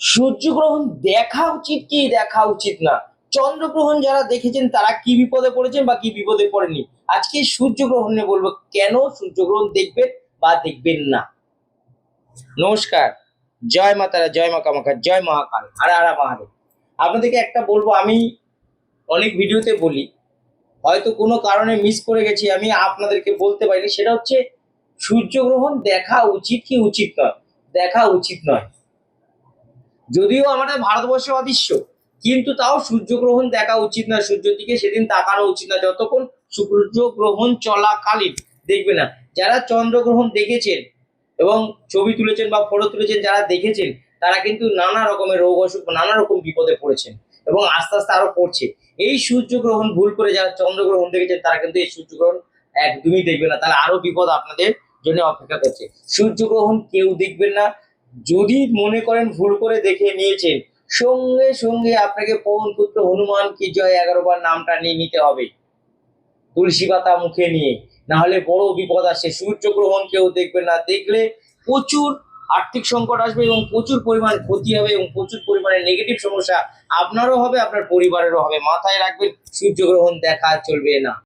সূর্যগ্রহণ দেখা উচিত কি দেখা উচিত না? চন্দ্রগ্রহণ যারা দেখেছেন, তারা কি বিপদে পড়েছেন বা কি বিপদে পড়েনি আজকে সূর্যগ্রহণ নিয়ে বলব, কেন সূর্যগ্রহণ দেখবেন বা দেখবেন না? নমস্কার। জয় মাতারা জয় মা কামাখ্যা জয় মহাকাল হারা হারা মহাদেব। আপনাদেরকে একটা বলব, আমি অনেক ভিডিওতে বলি, হয়তো কোনো কারণে মিস করে গেছি, আমি আপনাদেরকে বলতে পারিনি, সেটা হচ্ছে সূর্যগ্রহণ দেখা উচিত কি উচিত নয়? দেখা উচিত নয়। যদিও আমাদের ভারতবর্ষে অদৃশ্য, কিন্তু তাও সূর্যগ্রহণ দেখা উচিত না সূর্যের দিকে সেদিন তাকানো উচিত না যতক্ষণ সূর্যগ্রহণ চলাকালীন দেখবে না। যারা চন্দ্রগ্রহণ দেখেছেন এবং ছবি তুলেছেন বা ফটো তুলেছেন, যারা দেখেছেন, তারা কিন্তু নানা রকমের রোগ অসুখ নানা রকম বিপদে পড়েছেন এবং আস্তে আস্তে আরও পড়ছে। এই সূর্যগ্রহণ ভুল করে যারা চন্দ্রগ্রহণ দেখেছেন, তারা কিন্তু এই সূর্যগ্রহণ একদমই দেখবে না। তাহলে আরও বিপদ আপনাদের জন্য অপেক্ষা করছে। সূর্যগ্রহণ কেউ দেখবেন না। যদি মনে করেন ভুল করে দেখে নিয়েছেন, সঙ্গে সঙ্গে আপনাকে পবন পুত্র হনুমান কি জয় এগারো বার নামটা নিয়ে নিতে হবে। তুলসী পাতা মুখে নিয়ে, না হলে বড় বিপদ আসে। সূর্যগ্রহণ কেউ দেখবে না। দেখলে প্রচুর আর্থিক সংকট আসবে এবং প্রচুর পরিমাণ ক্ষতি হবে এবং প্রচুর পরিমাণে নেগেটিভ সমস্যা আপনারও হবে, আপনার পরিবারেরও হবে। মাথায় রাখবেন, সূর্যগ্রহণ দেখা চলবে না।